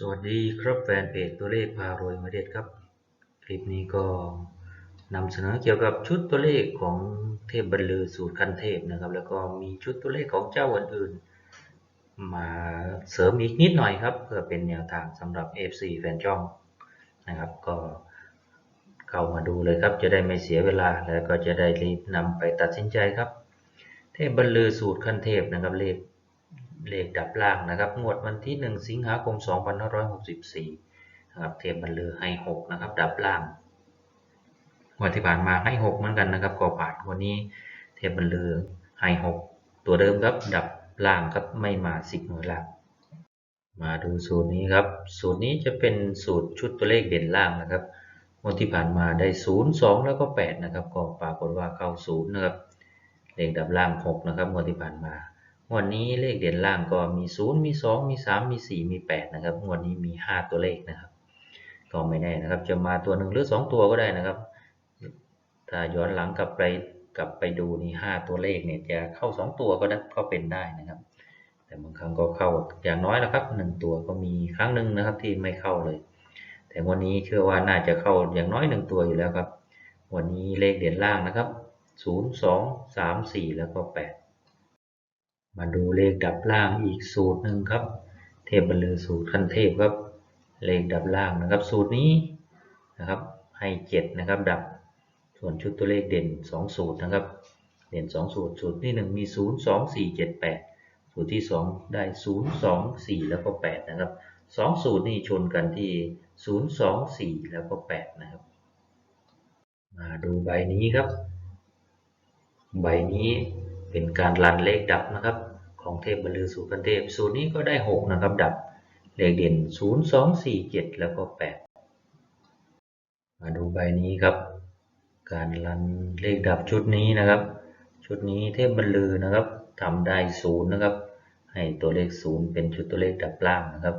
สวัสดีครับแฟนเพจตัวเลขพารวยมาเด็ดครับ คลิปนี้ก็นำเสนอเกี่ยวกับชุดตัวเลขของเทพบรรลือสูตรคันเทพนะครับ แล้วก็มีชุดตัวเลขของเจ้าอื่นๆมาเสริมอีกนิดหน่อยครับ เพื่อเป็นแนวทางสำหรับ FC แฟนช่องนะครับก็เข้ามาดูเลยครับ จะได้ไม่เสียเวลาแล้วก็จะได้รีบนำไปตัดสินใจครับ เทพบรรลือสูตรคันเทพนะครับเลข เลขดับล่างนะครับ งวดวันที่ 1 สิงหาคม 2564นะครับเทพบรรลือให้ 6 นะครับ ดับล่างงวดที่ผ่านมาให้ 6 เหมือนกันนะครับก็ผ่านวันนี้เทพบรรลือให้ 6 ตัวเดิมครับ ดับล่างครับ ไม่มา 10 หน่วยล่างมาดูสูตรนี้ครับ สูตรนี้จะเป็นสูตรชุดตัวเลขเด่นล่างนะครับงวดที่ผ่านมาได้ 0 2 แล้วก็ 8 นะครับ ก็ปรากฏว่าเข้า 0 นะครับ เลขดับล่าง 6 นะครับงวดที่ผ่านมา งวดนี้เลขเด่นล่างก็มี 0 มี 2 มี 3 มี 4 มี 8 นะครับ งวดนี้มี 5 ตัวเลขนะครับ ก็ไม่แน่นะครับ จะมาตัวหนึ่งหรือ 2 ตัวก็ได้นะครับ ถ้าย้อนหลังกลับไปกลับไปดูนี่ 5 ตัวเลขเนี่ยจะเข้า 2 ตัวก็ได้ก็เป็นได้นะครับ แต่บางครั้งก็เข้าอย่างน้อยนะครับ 1 ตัวก็มีครั้งหนึ่งนะครับที่ไม่เข้าเลย แต่วันนี้เชื่อว่าน่าจะเข้าอย่างน้อย 1 ตัวอยู่แล้วครับ วันนี้เลขเด่นล่างนะครับ 0 2 3 4 แล้วก็ 8 มาดูเลขดับล่างอีกสูตรหนึ่งครับ เทพบรรลือสูตรขั้นเทพครับ เลขดับล่างนะครับ สูตรนี้นะครับให้7นะครับดับส่วนชุดตัวเลขเด่น 2 สูตรนะครับ เด่น 2 สูตร สูตรที่ 1 มี 0 2 4 7 8 สูตรที่ 2 ได้ 0 2 4 แล้วก็ 8 นะครับ 2 สูตรนี่ชนกันที่ 0 2 4 แล้วก็ 8 นะครับ มาดูใบนี้ครับ ใบนี้ เป็นการรันเลขดับนะครับ ของเทพบรรลือสูตรกันเทพ สูตรนี้ก็ได้ 6 นะครับ ดับเลขเด่น 0 2 4 7 แล้วก็ 8 มาดูใบนี้ครับ การรันเลขดับชุดนี้นะครับ ชุดนี้เทพบรรลือนะครับทำได้ 0 นะครับ ให้ตัวเลข 0 เป็นชุดตัวเลขดับล่างนะครับ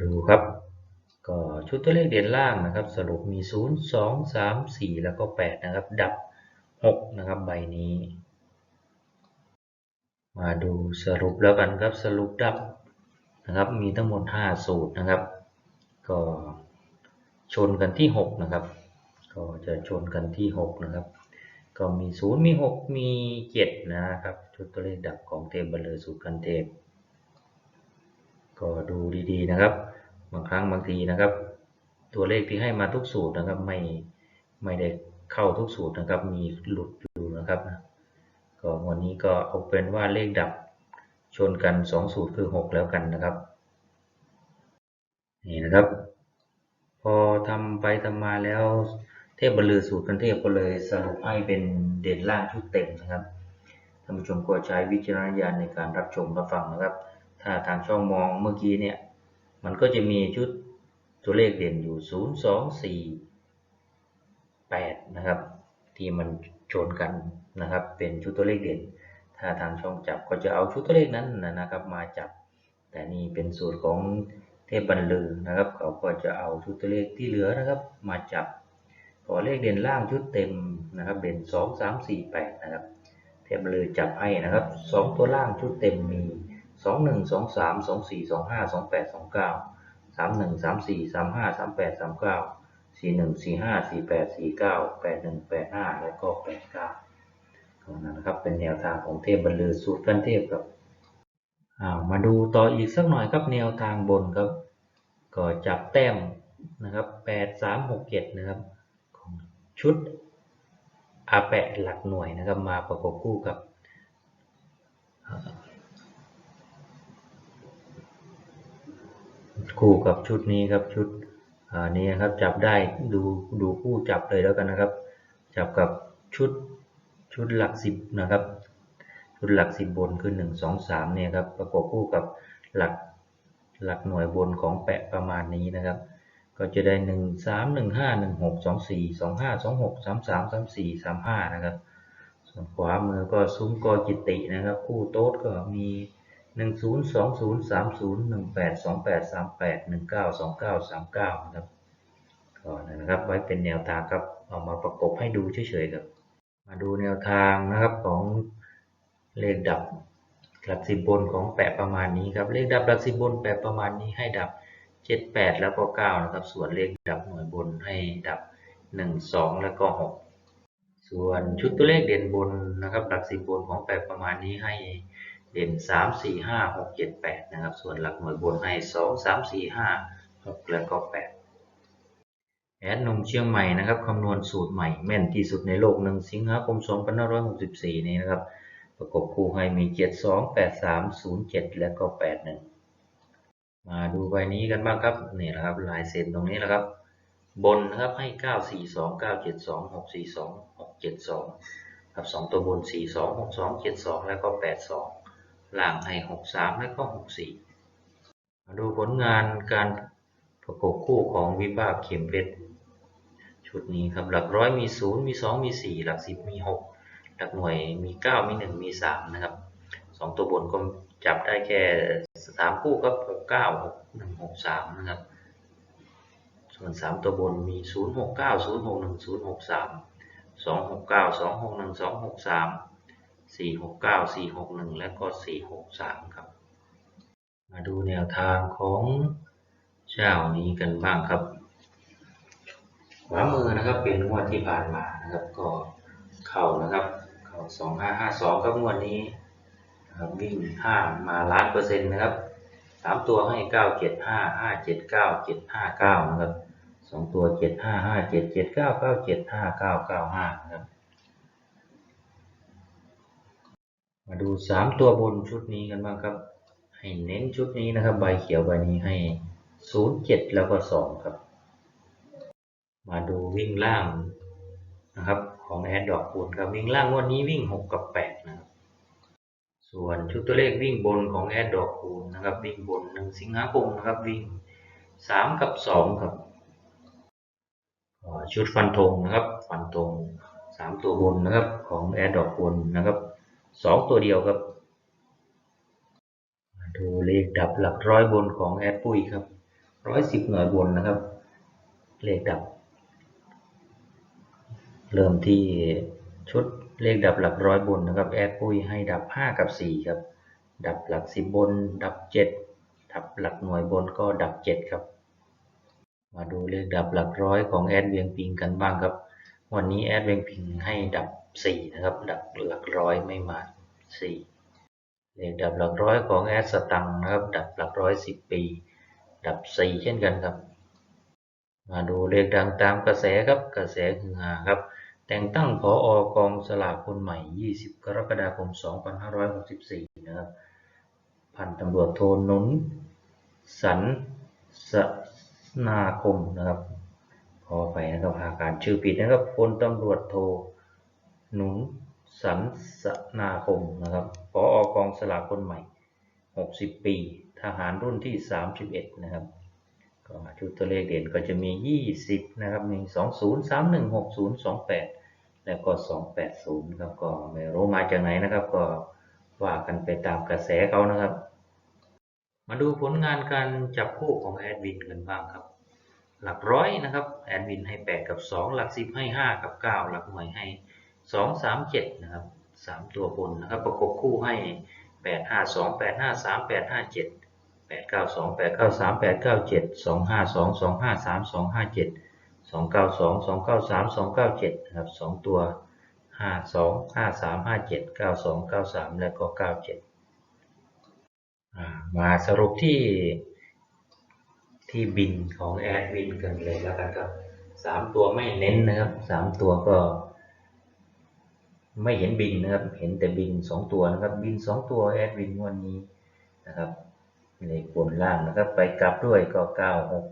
ดูครับก็ชุดตัวเลขเด่นล่างนะครับ สรุปมี 0 2 3 4 แล้วก็ 8 นะครับ ดับ 6 นะครับใบนี้ มาดูสรุปแล้วกันครับสรุปดับนะครับมีทั้งหมด 5 สูตรนะครับ ก็ชนกันที่ 6 นะครับ ก็จะชนกันที่ 6 นะครับ ก็มี 0 มี 6 มี 7 นะครับชุดตัวเลขดับของเทพบรรลือสูตรกันเทพก็ดูดีๆนะครับ บางครั้งบางทีนะครับ ตัวเลขที่ให้มาทุกสูตรนะครับไม่ไม่ได้ เข้าทุกสูตรนะครับ มีหลุดอยู่นะครับก็วันนี้ก็เอาเป็นว่าเลขดับชนกัน 2 สูตรคือ 6 แล้วกันนะครับนี่นะครับ พอทำไปทำมาแล้วเทพบรรลือสูตรกันเทพก็เลยสรุปให้เป็นเด่นล่างชุดเต็มนะครับท่านผู้ชมก็ใช้วิจารณญาณในการรับชมรับฟังนะครับ ถ้าทางช่องมองเมื่อกี้เนี่ยมันก็จะมีชุดตัวเลขเด่นอยู่ 0 2 4 8 นะครับ ที่มันชนกันนะครับ เป็นชุดตัวเลขเด่น ถ้าทางช่องจับก็จะเอาชุดตัวเลขนั้นนะครับ มาจับ แต่นี่เป็นสูตรของเทพบรรลือนะครับ เขาก็จะเอาชุดตัวเลขที่เหลือนะครับ มาจับขอเลขเด่นล่างชุดเต็มนะครับเด่น2 3 4 8นะครับเทพบรรลือจับให้นะครับ 2 ตัวล่างชุดเต็มมี 2 1 2 3 2 4 2 5 2 8 2 9 3 1 3 4 3 5 3 8 3 9 4 1 4 5 4 8 4 9 8 1 8 5แล้วก็8 9นะครับเป็นแนวทางของเทพบรรลือสูตรกันเทพครับมาดูต่ออีกสักหน่อยครับแนวทางบนครับ ก็จับแต้มนะครับ8 3 6 7นะครับของชุดอาแปะหลักหน่วยนะครับมาประกบคู่กับคู่กับชุดนี้ครับชุด นี้ครับจับได้ดูดูคู่จับเลยแล้วกันนะครับ จับกับชุดชุดหลักสิบนะครับ ชุดหลักสิบบนคือหนึ่งสองสามเนี่ยครับประกอบคู่กับหลักหลักหน่วยบนของแปะประมาณนี้นะครับ ก็จะได้หนึ่งสามหนึ่งห้าหนึ่งหกสองสี่สองห้าสองหกสามสามสามสี่สามห้านะครับ ส่วนขวามือก็ซุ้มกอจิตินะครับ คู่โต๊ดก็มี หนึ่งศูนย์สองศูนย์สามศูนย์หนึ่งแปดสองแปดสามแปดหนึ่งเก้าสองเก้าสามเก้านะครับก็นะครับไว้เป็นแนวทางครับเอามาประกบให้ดูเฉยๆครับ มาดูแนวทางนะครับของเลขดับหลักสิบบนของแปดประมาณนี้ครับเลขดับหลักสิบบนแปดประมาณนี้ให้ดับเจ็ดแปดแล้วก็เก้านะครับ ส่วนเลขดับหน่วยบนให้ดับหนึ่งสองแล้วก็หกส่วนชุดตัวเลขเด่นบนนะครับหลักสิบบนของแปดประมาณนี้ให้ เด่นสามสี่ห้าหกเจ็ดแปดนะครับ ส่วนหลักหน่วยบนให้สองสามสี่ห้าหกแล้วก็แปดแอดนมเชียงใหม่นะครับคำนวณสูตรใหม่แม่นที่สุดในโลกหนึ่งสิงหาคม2564นี้นะครับ ประกบคู่ให้มี72 83 07และก็81มาดูใบนี้กันบ้างครับนี่นะครับลายเซ็นตรงนี้นะครับ บนนะครับให้ 942 972 642 672 ครับ 2 ตัวบน 42 62 72 แล้วก็ 82 หล่างให้63และก็64มาดูผลงานการประกบคู่ของวิบากเข็มเพชรชุดนี้ครับหลักร้อยมี0มี2มี4หลัก10มี6หลักหน่วยมี9มี1มี3นะครับ2ตัวบนก็จับได้แค่3คู่ครับ6 9 6 1 6 3นะครับ ส่วน3ตัวบนมี0 6 9 0 6 1 0 6 3 2 6 9 2 6 1 2 6 3 4 6 9 4 6 1 และก็ 4 6 3 ครับ มาดูแนวทางของเจ้านี้กันบ้างครับขวามือนะครับเป็นงวดที่ผ่านมานะครับก็เข้านะครับเข้าสองห้าห้าสองครับงวดนี้นะครับวิ่งห้ามาล้านเปอร์เซ็นต์นะครับสามตัวให้เก้าเจ็ดห้าห้าเจ็ดเก้าเจ็ดห้าเก้านะครับสองตัวเจ็ดห้าห้าเจ็ดเจ็ดเก้าเก้าเจ็ดห้าเก้าเก้าห้านะครับ มาดูสามตัวบนชุดนี้กันบ้างครับ ให้เน้นชุดนี้นะครับ ใบเขียวใบนี้ให้ศูนย์เจ็ดแล้วก็สองครับ มาดูวิ่งล่างนะครับ ของแอดดอกคูณครับวิ่งล่างวันนี้วิ่ง 6 กับ 8 นะครับ ส่วนชุดตัวเลขวิ่งบนของแอดดอกคูณนะครับ วิ่งบน 1 สิงหาคมนะครับวิ่ง 3 กับ 2 ครับชุดฟันธงนะครับ ฟันธง3 ตัวบนนะครับของแอดดอกคูณนะครับ 2ตัวเดียวครับมาดูเลขดับหลักร้อยบนของแอดปุ้ยครับ110หน่วยบนนะครับ เลขดับ เริ่มที่ชุดเลขดับหลักร้อยบนนะครับ แอดปุ้ยให้ดับ 5 กับ 4 ครับ ดับหลัก 10 บน ดับ 7 ดับหลักหน่วยบนก็ดับ 7 ครับ มาดูเลขดับหลักร้อยของแอดเวียงปิงกันบ้างครับ วันนี้แอดเวียงปิงให้ดับ 4 นะครับดับหลักร้อยไม่มา 4 เลขดับหลักร้อยของแอสตังนะครับ ดับหลักร้อย 10 ปี ดับ 4 เช่นกันครับ มาดูเลขดังตามกระแสครับ กระแสคือหาครับ แต่งตั้งผออกองสลากคนใหม่ 20 กรกฎาคม 2564 นะครับ พันตำรวจโทนุนสันสนาคมนะครับขอไปนะครับหากานชื่อผิดนะครับพลตำรวจโท หนุนสันสนาคมนะครับผออกองสลากคนใหม่ 60 ปี ทหารรุ่นที่ 31 นะครับ ก็ชุดตัวเลขเด่นก็จะมี 20 นะครับ มี 20 31 60 28 แล้วก็ 280 ครับ ก็ไม่รู้มาจากไหนนะครับ ก็ว่ากันไปตามกระแสเขานะครับ มาดูผลงานการจับคู่ของแอดวินกันบ้างครับ หลักร้อยนะครับ แอดวินให้ 8 กับ 2 หลัก 10 ให้ 5 กับ 9 หลักหน่วยให้ 2 3 7นะครับ3ตัวบนนะครับประกบคู่ให้8 5 2 8 5 3 8 5 7แปดห้าสามแปดห้าเจ็ดแปดเก้าสองแปดเก้าสามแปดเก้าเจ็ดสองห้าสองสองห้าสามสองห้าเจ็ดสองเก้าสองสองเก้าสามสองเก้าเจ็ดนะครับสองตัวห้าสองห้าสามห้าเจ็ดเก้าสองเก้าสามแล้วก็เก้าเจ็ดมาสรุปที่ที่บินของแอดวินกันเลยแล้วกันครับสามตัวไม่เน้นนะครับสามตัวก็ ไม่เห็นบินนะครับ เห็นแต่บินสองตัวนะครับ บินสองตัวแอดวินวันนี้นะครับเลขบนล่างนะครับ ไปกลับด้วยก็เก้าหก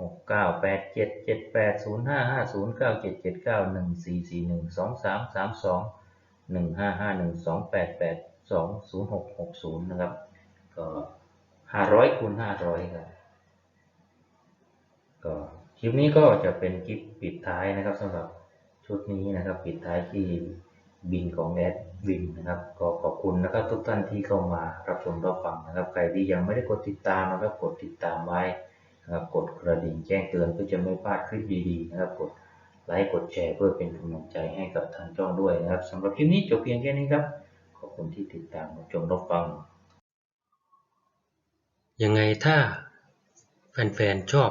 หกเก้าแปดเจ็ดเจ็ดแปดศูนย์ห้าห้าศูนย์เก้าเจ็ดเจ็ดเก้าหนึ่งสี่สี่หนึ่งสองสามสามสองหนึ่งห้าห้าหนึ่งสองแปดแปดสองศูนย์หกหกศูนย์นะครับ ก็ห้าร้อยคูณห้าร้อยครับ ก็คลิปนี้ก็จะเป็นคลิปปิดท้ายนะครับสำหรับ ชุดนี้นะครับปิดท้ายที่บินของแอดวินนะครับก็ขอบคุณนะครับทุกท่านที่เข้ามารับชมรับฟังนะครับใครที่ยังไม่ได้กดติดตามนะครับกดติดตามไว้นะครับกดกระดิ่งแจ้งเตือนเพื่อจะไม่พลาดคลิปดีๆนะครับกดไลค์กดแชร์เพื่อเป็นกำลังใจให้กับทางช่องด้วยนะครับสำหรับคลิปนี้จบเพียงแค่นี้ครับขอบคุณที่ติดตามรับชมรับฟังยังไงถ้าแฟนๆชอบ